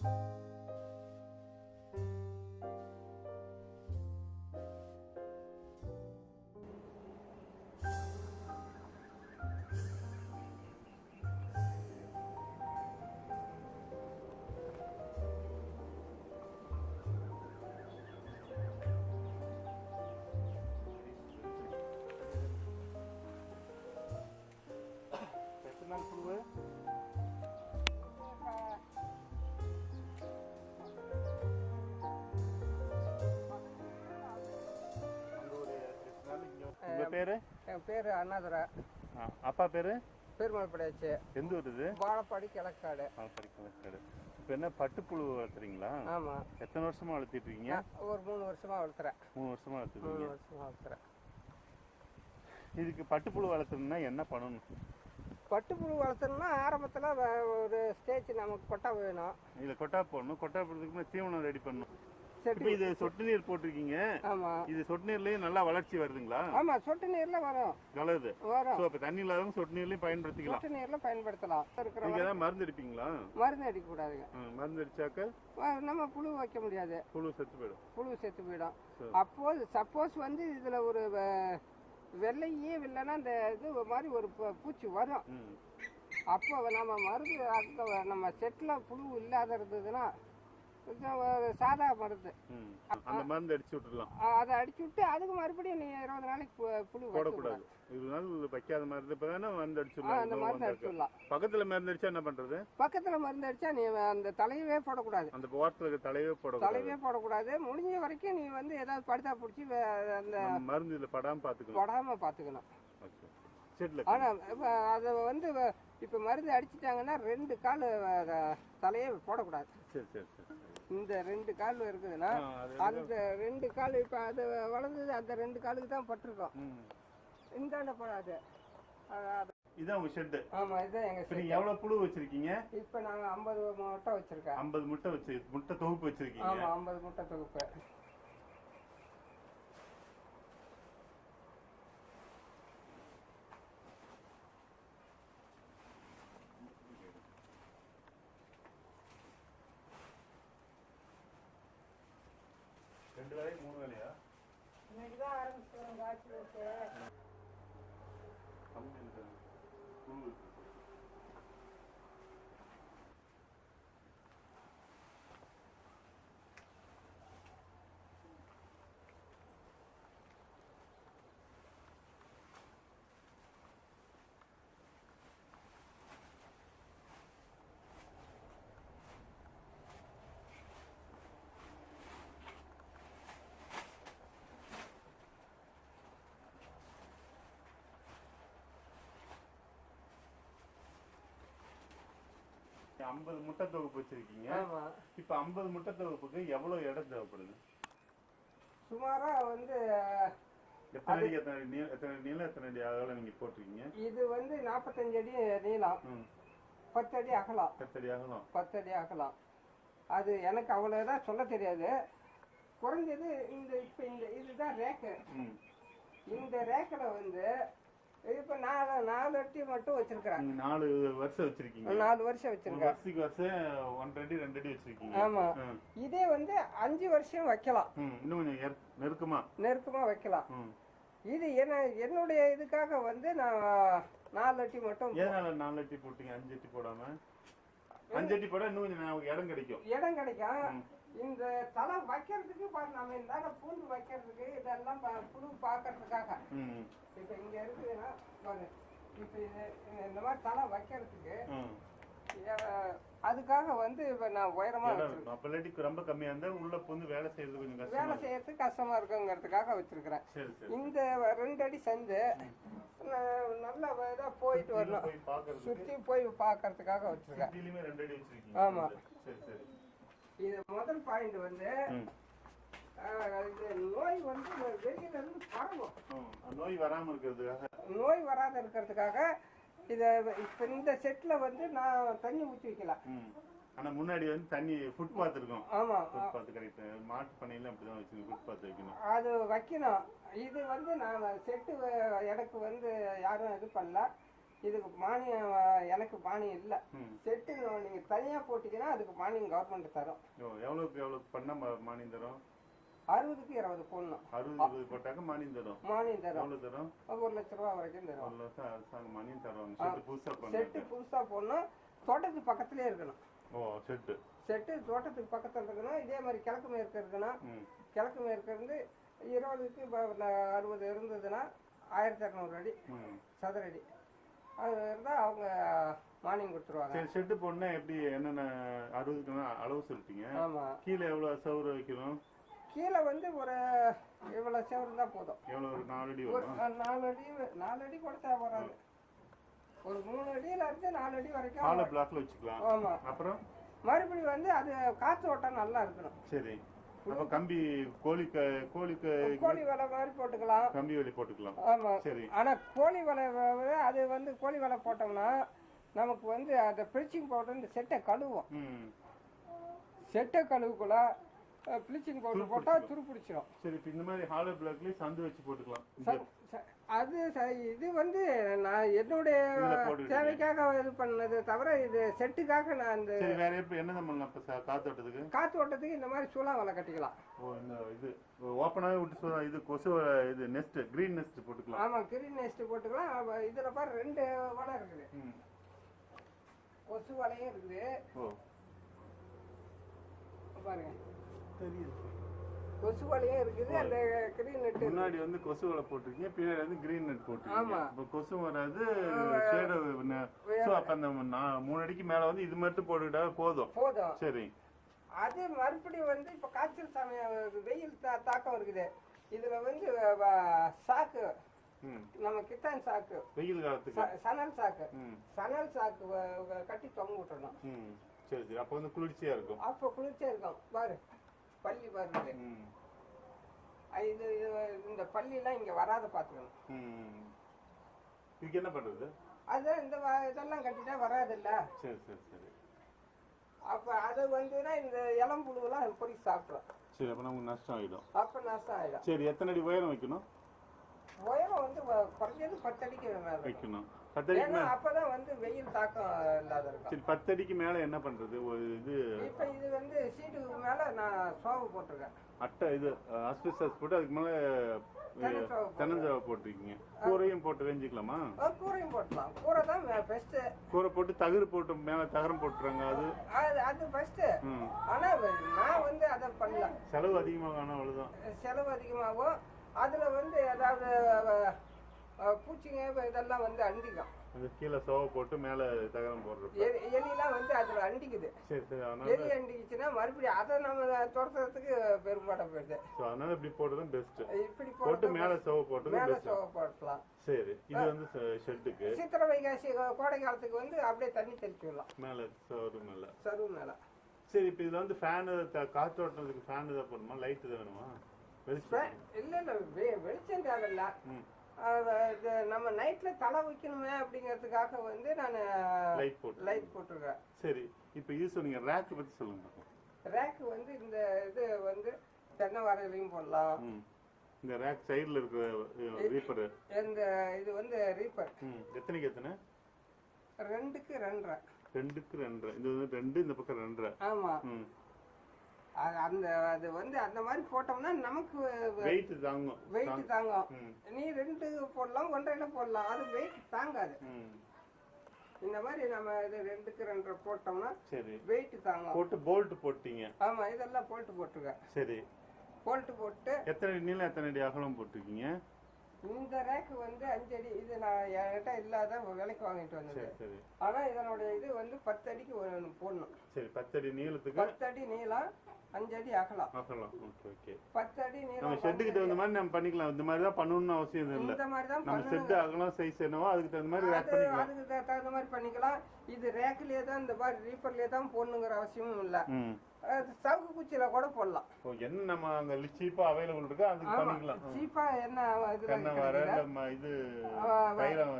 எத்தனை பேரு? என் பேர் அண்ணாதுரை. அப்பா பேரு? பெருமாள் படையாச்சு. எந்த ஊர் இது? வாழப்பாடி கிழக்காடு. ஆ, படிக்கலக்காடு இப்போ என்ன பட்டுப்புழு வளர்த்துறீங்களா? ஆமாம் எத்தனை வருஷமா வளர்த்திட்டு இருக்கீங்க? ஒரு மூணு வருஷமா வளர்த்துறேன். மூணு வருஷமா மூணு வளர்த்துருக்கீங்க வருஷமா வளர்த்துறேன். இதுக்கு பட்டுப்புழு வளர்த்தணும்னா என்ன பண்ணணும்? பட்டுப்புழு வளர்த்தணும்னா ஆரம்பத்தில் ஒரு ஸ்டேஜ் நமக்கு கொட்டை வேணும். இதுல கொட்டா போடணும். கொட்டா போடுறதுக்கு தீவனம் ரெடி பண்ணணும். இப்போ இது சொட்டு நீர் போட்டிருக்கீங்க. ஆமாம் இது சொட்டு நீர்லயும் நல்லா வளர்ச்சி வருதுங்களா? ஆமாம் சொட்டு நீரில் வரும். நல்லது வரும். ஸோ இப்போ தண்ணி இல்லாதவங்க சொட்டு நீர்லயும் பயன்படுத்திக்கலாம். சொட்டு நீரில் பயன்படுத்தலாம். நீங்க ஏதாவது மருந்து அடிப்பீங்களா? மருந்து அடிக்கக்கூடாதுங்க. ஆ, மருந்து அடிச்சாக்க? நம்ம புழு வைக்க முடியாது. புழு செத்து போயிடும். புழு செத்து போயிடும். சரி. அப்போது சப்போஸ் வந்து இதில் ஒரு வெள்ளையே இல்லைன்னா இந்த இது மாதிரி ஒரு பூச்சி வரும். அப்போ நம்ம மருந்து நம்ம செட்டில் புழு இல்லாத இருந்ததுன்னா சாதா மருந்து அந்த மருந்து அடிச்சு விட்டுடலாம். அதை அடிச்சு விட்டு அதுக்கு மறுபடியும் நீ இருபது நாளைக்கு புழு போடக்கூடாது. இது நாள் வைக்காத மருந்து இப்போ தானே மருந்து அடிச்சிடலாம் அந்த மருந்து. அடிச்சுடலாம் பக்கத்துல மருந்து அடிச்சா என்ன பண்றது? பக்கத்தில் மருந்து அடிச்சா நீ அந்த தலையவே போடக்கூடாது. அந்த ஓரத்துல இருக்க தலையே போடக்கூடாது. தலையவே போடக்கூடாது. முடிஞ்ச வரைக்கும் நீ வந்து ஏதாவது படுத்தா பிடிச்சி அந்த மருந்து இதுல படாம பாத்துக்கணும். படாம பார்த்துக்கணும் ஓகே. செட்ல ஆனால் அதை வந்து இப்போ மருந்து அடிச்சிட்டாங்கன்னா ரெண்டு கால் தலையே போடக்கூடாது. சரி சரி சரி. இந்த ரெண்டு கால் இருக்குதுன்னா அந்த ரெண்டு கால் இப்போ அது வளர்ந்தது அந்த ரெண்டு காலுக்கு தான் பட்டிருக்கோம். இந்தாண்ட போடாது இதான் உங்க இதுதான் எங்கள் இப்போ நீங்க எவ்வளவு புழு வச்சிருக்கீங்க? இப்போ நாங்கள் ஐம்பது முட்டை வச்சுருக்கேன். ஐம்பது முட்டை வச்சு முட்டை தொகுப்பு வச்சிருக்கீங்க. ஆமாம் ஐம்பது முட்டை தொகுப்பு ரெண்டு வேலையா மூணு வேலையா இன்னைக்கு தான் ஆரம்பிச்சிருக்கோம் காய்ச்சி வச்சு கம்மி இருக்கு. புழு இருக்கு. ஐம்பது முட்டை தொகுப்பு வச்சிருக்கீங்க. இப்ப ஐம்பது முட்டை தொகுப்புக்கு எவ்வளவு இடம் தேவைப்படுது? சுமாராக வந்து எத்தனை அடி எத்தனை நீளம் எத்தனை நீளம் எத்தனை அடி அகலம் நீங்க போட்டிருக்கீங்க? இது வந்து நாற்பத்தஞ்சு அடி நீளம். பத்து அடி அகலம். பத்து அடி அகலம். பத்து அடி அகலம். அது எனக்கு அவ்வளோதான் சொல்ல தெரியாது. குறைஞ்சது இந்த இப்போ இந்த இதுதான் ரேக்கு. இந்த ரேக்கில் வந்து இப்போ நாலு நாலு அடி மட்டும் வச்சிருக்கிறேன். நீங்க நாலு வருஷம் வச்சிருக்கீங்க. நாலு வருஷம் வச்சிருக்கேன். வருஷத்துக்கு வருஷம் ஒன்றரை அடி ரெண்டு அடி வச்சிருக்கீங்க. ஆமா. இதே வந்து அஞ்சு வருஷம் வைக்கலாம். இன்னும் கொஞ்சம் நெருக்கமா? நெருக்கமாக வைக்கலாம். இது என்ன என்னுடைய இதுக்காக வந்து நான் நாலு அடி மட்டும் எதனால நாலு அடி போட்டீங்க? அஞ்சு அடி போடாம? அஞ்சு அடி போட இன்னும் கொஞ்சம் இடம் கிடைக்கும். இடம் கிடைக்கும். இந்த தலை வைக்கிறதுக்கு பாரு நம்ம இந்த பூண்டு வைக்கிறதுக்கு இதெல்லாம் புழு பார்க்கறதுக்காக. ம். இப்போ இங்க இருக்குதுன்னா பாரு இப்போ இது இந்த மாதிரி தலை வைக்கிறதுக்கு அதுக்காக வந்து இப்போ நான் உயரமா வச்சிருக்கேன். ரொம்ப கம்மியா இருந்தா உள்ள வந்து வேலை செய்யறது கொஞ்சம் கஷ்டமா வேலை. செய்யறதுக்கு கஷ்டமா இருக்குங்கிறதுக்காக வச்சிருக்கிறேன். சரி சரி இந்த ரெண்டு அடி ந- நல்ல இதாக போயிட்டு வரணும். சுற்றி போய் பார்க்கறதுக்காக வச்சிருக்கேன். ஆமா. இது முதல் பாயிண்ட் வந்து நோய் வந்து வெளியில இருந்து பரவும். நோய் வராம இருக்கிறதுக்காக. நோய் வராத இருக்கிறதுக்காக இதை இப்போ இந்த செட்டில் வந்து நான் தண்ணி ஊற்றி வைக்கலாம். ஆனா முன்னாடி வந்து தண்ணி ஃபுட்பாத் இருக்கும். ஆமாம் ஃபுட்பாத் கரெக்ட் மாட்டு பண்ணையில அப்படிதான் வச்சிருக்கோம் ஃபுட்பாத் வைக்கணும். அது வைக்கணும். இது வந்து நான் செட்டு எனக்கு வந்து யாரும் இது பண்ணல. இதுக்கு மானியம் எனக்கு மானியம் இல்லை. செட்டு நீங்கள் தனியாக போட்டிங்கன்னா அதுக்கு மானியம் கவர்மெண்ட் தரும். எவ்வளோக்கு எவ்வளோக்கு பண்ண மானியம் தரும்? அறுபதுக்கு இருபது போடணும். அறுபது போட்டாக்க மானியம் தரும். மானியம் தரும். எவ்வளோ தரும்? ஒரு லட்ச ரூபா வரைக்கும் தரும். ஒரு லட்சம் அரசாங்கம் மானியம் தருவாங்க. செட்டு புதுசாக செட்டு புதுசாக போடணும். தோட்டத்துக்கு பக்கத்துலேயே இருக்கணும். ஓ செட்டு. செட்டு தோட்டத்துக்கு பக்கத்தில் இருக்கணும். இதே மாதிரி கிழக்கு மேற்கு இருக்கணும் ம். கிழக்கு மேற்கு இருந்து இருபதுக்கு அறுபது இருந்ததுன்னா ஆயிரத்தி இரநூறு அடி சதுர அடி. அது இருந்தால் அவங்க மானியம் கொடுத்துருவாங்க. சரி ஷெட்டு போடனா எப்படி என்னென்ன அறுபதுக்குன்னா அளவு சொல்லிட்டீங்க. ஆமாம் கீழே எவ்வளோ சவுறு வைக்கணும்? கீழே வந்து ஒரு இவ்வளோ செவரு தான் போதும். எவ்வளோ ஒரு நாலு அடி ஒரு வரும்? நாலு அடி நாலு அடி கூட தேவை வராது ஒரு மூணு அடியில இருந்து நாலு அடி வரைக்கும் ஹாலை பிளாக்ல வச்சுக்கலாம். ஆமாம் அப்புறம்? மறுபடியும் வந்து அது காற்று ஓட்டம் நல்லா இருக்கணும். சரி. அப்போ கம்பி கோழி கோழி கோழி வலை மாதிரி போட்டுக்கலாம். கம்பி வேலி போட்டுக்கலாம். ஆமாம் சரி. ஆனால் கோழி வலை அது வந்து கோழி வலை போட்டோம்னா நமக்கு வந்து அந்த ப்ளீச்சிங் பவுடர் இந்த செட்டை கழுவும். செட்டை கழுவுக்குள்ள ப்ளீச்சிங் பவுடர் போட்டால் துரு பிடிச்சிரும் சரி இப்போ இந்த மாதிரி ஹாலோ பிளாக்லேயே சந்து வச்சு போட்டுக்கலாம். அது இது வந்து நான் என்னுடைய. தேவைக்காக இது பண்ணது தவிர இது செட்டுக்காக நான் இந்த சரி வேற எப்படி என்ன பண்ணலாம் இப்போ காத்தோட்டத்துக்கு காற்று ஓட்டத்துக்கு? இந்த மாதிரி சூழா வலை கட்டிக்கலாம். ஓ இந்த இது ஓப்பனாகவே விட்டு சொல்ல இது கொசு இது நெஸ்ட் கிரீன் நெஸ்ட் போட்டுக்கலாம். ஆமாம் கிரீன் நெஸ்ட் போட்டுக்கலாம். இதுல பாரு ரெண்டு வலை இருக்குது. ம். கொசு வலையும் இருக்குது. ஓ. பாருங்க. தெரியுது. கொசு வலையும் இருக்குது. அந்த கிரீன் நெட் முன்னாடி வந்து கொசு வலை போட்டிருக்கீங்க பின்னாடி வந்து கிரீன் நெட் போட்டிருக்கீங்க. ஆமா. இப்போ கொசு வராது ஷேடு ஸோ அப்போ அந்த மூணு அடிக்கு மேலே வந்து இது மட்டும் போட்டுக்கிட்டா போதும். போதும். சரி. அது மறுபடியும் வந்து இப்போ காய்ச்சல் சமயம் வெயில் தா தாக்கம் இருக்குது. இதுல வந்து சாக்கு. நம்ம கித்தான் சாக்கு. வெயில் காலத்துக்கு. சணல் சாக்கு. சணல் சாக்கு கட்டி தொங்க விட்டுறணும் சரி சரி. அப்போ வந்து குளிர்ச்சியாக இருக்கும். அப்போ குளிர்ச்சியா இருக்கும். பாரு. பள்ளி ம். இது இந்த பள்ளியெல்லாம் இங்க வராத பார்த்துக்கணும் ம் இதுக்கு என்ன பண்ணுறது? அதான் இந்த இதெல்லாம் கட்டிட்டா வராதுல்ல. சரி சரி சரி. அப்போ அது வந்துன்னா இந்த இளம் புழுவெல்லாம் பொறுக்கி சாப்பிட்றோம் சரி அப்போ நமக்கு நஷ்டம் ஆகிடும் அப்போ நஷ்டம் ஆயிடும். சரி எத்தனை அடி உயரம் வைக்கணும்? உயரம் வந்து குறைஞ்சது பத்தடிக்கு வேணும் வைக்கணும். பத்தடிக்கு அப்பதான் வந்து வெயில் தாக்கம் இல்லாத இருக்கும். சரி பத்தடிக்கு மேலே என்ன பண்ணுறது ஒரு இது இப்ப இது வந்து சீட்டுக்கு மேல நான் சோவு போட்டிருக்கேன். அட்டை இது அஸ்பெஸ்டஸ் போட்டு அதுக்கு மேலே தென்னஞ்சோவை போட்டிருக்கீங்க. கூரையும் போட்டு வேஞ்சிக்கலாமா? கூரையும் போட்டலாம் கூரை தான் பெஸ்ட் கூரை போட்டு தகடு போட்டு மேலே தகரம் போட்டுறாங்க அது? அது பெஸ்ட் ஆனா நான் வந்து அதை பண்ணல. செலவு அதிகமாக ஆனால் அவ்வளோதான் செலவு அதிகமாகும். அதுல வந்து ஏதாவது பூச்சிங்க இதெல்லாம் வந்து அண்டிக்கும் அந்த கீழே சோவை போட்டு மேலே தகரம் எலி எலிலாம் வந்து அதுல அண்டிக்குது. சரி சரி அதனால எலி அண்டிக்குச்சுன்னா மறுபடியும் அதை நம்ம துரத்துறதுக்கு பெரும்பாட போயிடுது. ஸோ அதனால இப்படி போடுறது பெஸ்ட் இப்படி போட்டு போட்டு மேலே சோவை போட்டது மேல சோவை போட்டலாம் சரி இது வந்து ஷெட்டுக்கு சித்திரை வைகாசி கோடை காலத்துக்கு வந்து அப்படியே தண்ணி தெளிச்சு விடலாம். மேலே சோறு மேலே. சருவு மேல. சரி இப்போ இதுல வந்து ஃபேனு காற்று ஓட்டுறதுக்கு ஃபேன் இதாக போடணுமா? லைட் தான் வேணுமா? வெளிச்சம் இல்ல இல்ல வெளிச்சம் தேவையில்ல. இது நம்ம நைட்ல தலை வைக்கணுமே அப்படிங்கிறதுக்காக வந்து நான் லைட் போட்டு லைட் போட்டிருக்கேன் சரி இப்போ இது சொன்னீங்க ரேக்கு பற்றி சொல்லுங்க. ரேக்கு வந்து இந்த இது வந்து தென்னை வரையிலையும் போடலாம். இந்த ரேக் சைடில் இருக்கிற ரீப்பர் இந்த இது வந்து ரீப்பர் எத்தனைக்கு எத்தனை? ரெண்டுக்கு ரெண்டரை. ரெண்டுக்கு ரெண்டரை. இது வந்து ரெண்டு இந்த பக்கம் ரெண்டரை. ஆமா. ம். அது அந்த அது வந்து அந்த மாதிரி போட்டோம்னா நமக்கு வெயிட் தாங்கும். வெயிட் தாங்கும். நீ ரெண்டு போடலாம் ஒன்றரைல போடலாம். அது வெயிட் தாங்காது. இந்த மாதிரி நம்ம இது ரெண்டுக்கு ரெண்டரை போட்டோம்னா சரி. வெயிட் தாங்கும். போட்டு போல்ட் போட்டீங்க. ஆமா இதெல்லாம் போல்ட்டு போட்டிருக்கேன் சரி. போல்ட்டு போட்டு எத்தனை நீளம் எத்தனை அடி அகலம் போட்டிருக்கீங்க? இந்த ரேக்கு வந்து அஞ்சு அடி இது நான் என்கிட்ட இல்லாத விலைக்கு வாங்கிட்டு சரி ஆனா இதனுடைய இது வந்து பத்து அடிக்கு ஒண்ணு போடணும். சரி பத்தடி நீளத்துக்கு? பத்து அடி நீளம் அஞ்சு அடி அகலம். அகலம் ஓகே ஓகே. பத்து அடி நம்ம நீளம் ஷெட்டுக்கு தகுந்த மாதிரி நம்ம பண்ணிக்கலாம். இந்த மாதிரி தான் பண்ணணும்னு அவசியம் இல்லை. இந்த மாதிரி தான் நம்ம செட்டு அகலம் சைஸ் என்னவோ அதுக்கு தகுந்த மாதிரி ரேக் பண்ணிக்கலாம். அதுக்கு தகுந்த மாதிரி பண்ணிக்கலாம். இது ரேக்லயே தான் இந்த மாதிரி ரீப்பர்லயே தான் போடணுங்கிற அவசியமும் இல்ல. சவுக்கு குச்சியில கூட போடலாம். என்ன நம்ம அங்க சீப்பா அவைலபிள் இருக்கோ ஆமா பண்ணிக்கலாம். சீப்பா என்ன ம- இது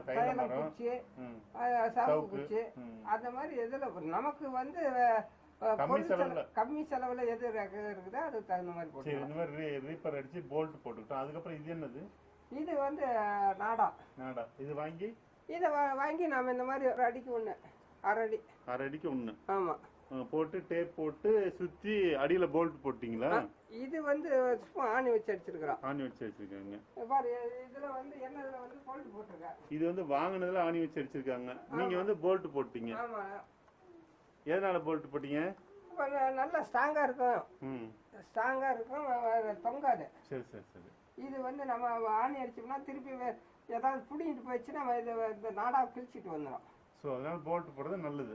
தைலம் குச்சி சவுக்கு. குச்சி. அந்த மாதிரி எதுல நமக்கு வந்து கம்மி செலவுல. எது ரேக் இருக்குதோ அது தகுந்த மாதிரி போட்டுக்கலாம். இந்த மாதிரி ரீப்பர் அடிச்சு போல்ட் போட்டுக்கிட்டோம். அதுக்கப்புறம் இது என்னது? இது வந்து நாடா. நாடா. இது வாங்கி? இதை வாங்கி நாம் இந்த மாதிரி ஒரு அடிக்கு ஒன்று அரை அடி. அரை அடிக்கு ஒண்ணு. ஆமாம் அஹ் போட்டு டேப் போட்டு சுத்தி அடியில போல்ட் போட்டீங்களா? இது வந்து சும்மா ஆணி வச்சு அடிச்சிருக்கிறோம். ஆணி வச்சு வச்சிருக்காங்க பாரு இதில் வந்து என்னதுல வந்து போல்ட் போட்டிருக்கேன் இது வந்து வாங்கினதுல ஆணி வச்சு அடிச்சிருக்காங்க. நீங்க வந்து போல்ட் போட்டீங்க. ஆமாம் எதனால போல்ட் போட்டீங்க? நல்லா ஸ்ட்ராங்காக இருக்கும் ம். ஸ்ட்ராங்காக இருக்கும் தொங்காது. சரி சரி சரி. இது வந்து நம்ம ஆணி அடிச்சோம்னா திருப்பி ஏதாவது பிடிங்கிட்டு போயிடுச்சுன்னா நம்ம இது இந்த நாடா கிழிச்சிட்டு வந்துடும் ஸோ அதனால போல்ட் போடுறது நல்லது.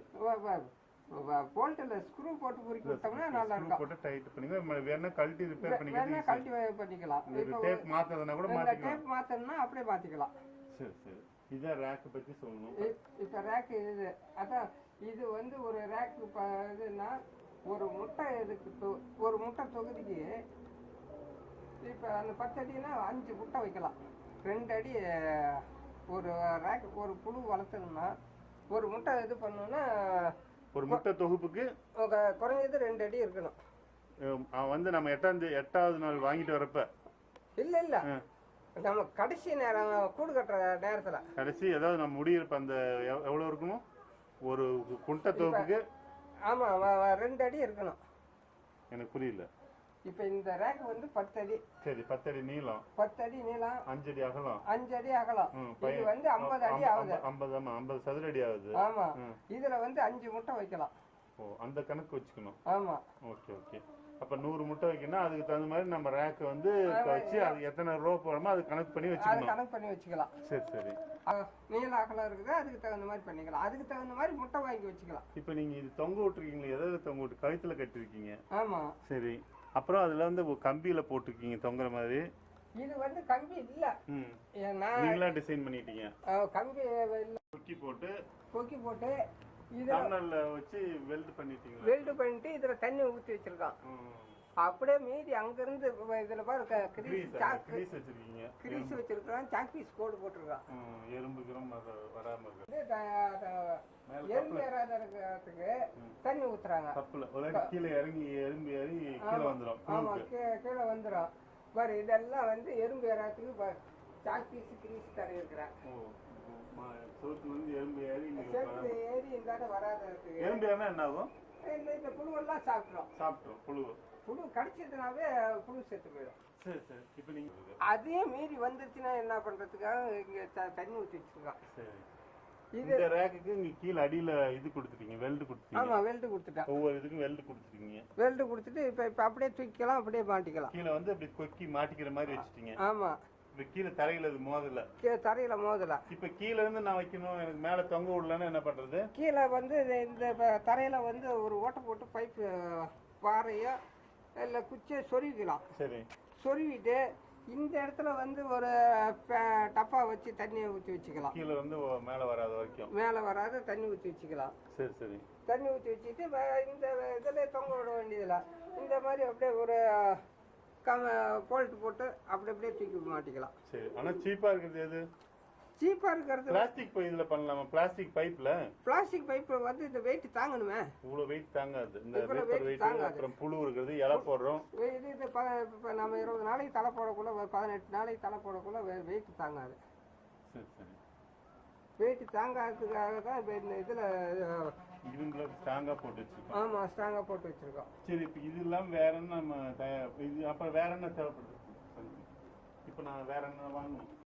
போல்ட்டில் ஸ்க்ரூ போட்டு பொறுக்கி விட்டோம்னா நல்லா இருக்கும். போட்டு டைட் பண்ணிங்க வேணா கழட்டி ரிப்பேர் வேணா பண்ணிக்கிறது கழட்டி பண்ணிக்கலாம். இப்போ டேப் மாத்துறதுனா கூட மாத்திக்கலாம். டேப் மாற்றணும்னா அப்படியே மாற்றிக்கலாம் சரி சரி. இதான் ரேக் பத்தி சொல்லணும். இப்போ ரேக்கு இது அதான் இது வந்து ஒரு இப்போ இதுன்னா ஒரு முட்டை இதுக்கு ஒரு முட்டை தொகுதிக்கு இப்போ அந்த பத்து அடினா அஞ்சு முட்டை வைக்கலாம். ரெண்டு அடி ஒரு ரேக் ஒரு புழு வளர்த்தணும்னா ஒரு முட்டை இது பண்ணணும்னா ஒரு முட்டை தொகுப்புக்கு குறைஞ்சது ரெண்டு அடி இருக்கணும். வந்து நம்ம எட்டாம் எட்டாவது நாள் வாங்கிட்டு வரப்ப. இல்லை இல்லை. நம்ம கடைசி நேரம் கூடு கட்டுற நேரத்தில். கடைசி ஏதாவது நம்ம முடியிறப்ப அந்த எவ்- எவ்வளவு இருக்கணும்? ஒரு குண்டை தொகுப்புக்கு ஆமாம் ரெண்டு அடி இருக்கணும். எனக்கு புரியல. இப்போ இந்த ரேக் வந்து பத்து அடி சரி பத்தடி நீளம். பத்து அடி நீளம். அஞ்சடி அகலம். அஞ்சு அடி அகலம் இது வந்து ஐம்பது அடி ஆகுது. ஐம்பது ஆமா ஐம்பது சதுர அடி ஆகுது. ஆமா. இதுல வந்து அஞ்சு முட்டை வைக்கலாம். ஓ அந்த கணக்கு வச்சுக்கணும். ஆமா. Okay okay. அப்ப நூறு முட்டை வைக்கணும் அதுக்கு தகுந்த மாதிரி நம்ம ரேக் வந்து வச்சு அது எத்தனை ரோ போறோமோ அது கணக்கு பண்ணி வச்சுக்கணும். கணக்கு பண்ணி வச்சுக்கலாம். சரி சரி. நீள அகலம் இருக்குது. அதுக்கு தகுந்த மாதிரி பண்ணிக்கலாம். அதுக்கு தகுந்த மாதிரி முட்டை வாங்கி வச்சுக்கலாம். இப்போ நீங்க இது தொங்க விட்டுருக்கீங்களா எதாவது தொங்க விட்டு கழுத்துல கட்டிருக்கீங்க. ஆமா. சரி. அப்புறம் அதுல வந்து கம்பியில போட்டிருக்கீங்க தொங்குற மாதிரி. இது வந்து கம்பி இல்ல. நீங்களா டிசைன் பண்ணிட்டீங்க? கம்பி இல்ல. கொக்கி போட்டு கொக்கி போட்டு இது வச்சு வெல்ட் பண்ணிட்டீங்களா? வெல்டு பண்ணிட்டு இதுல தண்ணி ஊத்தி வச்சிருக்கான். அப்படியே மீதி அங்கிருந்து இதுல பாரு க- கிரீஸ் கிரீஸ் வச்சிருக்கீங்க. கிரீஸ் வச்சிருக்கான் சாக் பீஸ் கோடு போட்டிருக்கான். ம், எறும்பு கிரும் வராம இருக்கு. எறும்பு ஏறாத இருக்கிறதுக்கு தண்ணி ஊத்துறாங்க. கப்புல. ஒரு கீழே இறங்கி எறும்பு ஏறி கீழே வந்துடும் ஆமா கீழே வந்துடும் பாரு இதெல்லாம் வந்து எறும்பு ஏறாத்துக்கு பாரு சாக் பீஸ் கிரீஸ் தர இருக்கிறேன் எறும்பு ஏறி ஏறி இந்த வராததுக்கு. எறும்பு ஏறினா என்ன ஆகும்? இந்த இந்த புழுவெல்லாம் சாப்பிட்றோம். சாப்பிட்ரும் புழு. புழு கடிச்சதுனாவே புழு செத்து போயிடும். சரி சரி. இப்போ அதே மீறி வந்துருச்சுன்னா என்ன பண்றதுக்காக இங்க த- தண்ணி ஊற்றி வச்சிருக்கான். சரி. இந்த ரேக்குக்கு இங்க கீழே அடியில இது கொடுத்துட்டீங்க வெல்டு கொடுத்துட்டீங்க. ஆமா வெல்டு கொடுத்துட்டேன். ஒவ்வொரு இதுக்கும் வெல்டு கொடுத்துட்டீங்க. வெல்டு கொடுத்துட்டு இப்ப இப்ப அப்படியே தூக்கிக்கலாம் அப்படியே மாட்டிக்கலாம். கீழே வந்து அப்படி கொக்கி மாட்டிக்கிற மாதிரி வச்சுட்டீங்க. ஆமா. இப்ப கீழே தரையில அது மோதல. கீழே தரையில மோதல. இப்ப கீழ இருந்து நான் வைக்கணும் எனக்கு மேல தொங்க விடலன்னா என்ன பண்றது? கீழே வந்து இது இந்த தரையில வந்து ஒரு ஓட்டை போட்டு பைப்பு பாறையோ இல்லை குச்சியை சொருவிக்கலாம் சரி. சொருவிட்டு இந்த இடத்துல வந்து ஒரு டப்பா வச்சு தண்ணியை ஊற்றி வச்சுக்கலாம். கீழே வந்து மேல வராத வரைக்கும். மேலே வராத தண்ணி ஊற்றி வச்சுக்கலாம். சரி சரி. தண்ணி ஊற்றி வச்சுட்டு இந்த இதில் தொங்க விட வேண்டியதில்லை. இந்த மாதிரி அப்படியே ஒரு போல்ட் போட்டு அப்படி அப்படியே தூக்கி மாட்டிக்கலாம். சரி ஆனா சீப்பா இருக்கிறது எது? சீப்பாக இருக்கிறது பிளாஸ்டிக் பை இதுல பண்ணலாமா? பிளாஸ்டிக் பைப்ல? பிளாஸ்டிக் பைப்பு வந்து இந்த வெயிட் தாங்கணுமே. இவ்வளவு வெயிட் தாங்காது. இந்த weight வெயிட். அப்புறம் புழு இருக்கிறது இலை போடுறோம். இது இப்போ நம்ம இருபது நாளைக்கு தலை போடக்குள்ள பதினெட்டு நாளைக்கு தலை போடக்குள்ள வெயிட் தாங்காது. சரி சரி. வெயிட் தாங்காததுக்காக தான் இந்த இதில் இரும்புல ஸ்ட்ராங்கா போட்டு வச்சிருக்கோம். ஆமாம் ஸ்ட்ராங்காக போட்டு வச்சுருக்கோம். சரி இப்ப இது இல்லாம வேற என்ன நம்ம தயார் இது அப்புறம் வேற என்ன தேவைப்படுது? இப்போ நான் வேற என்ன வாங்கணும்?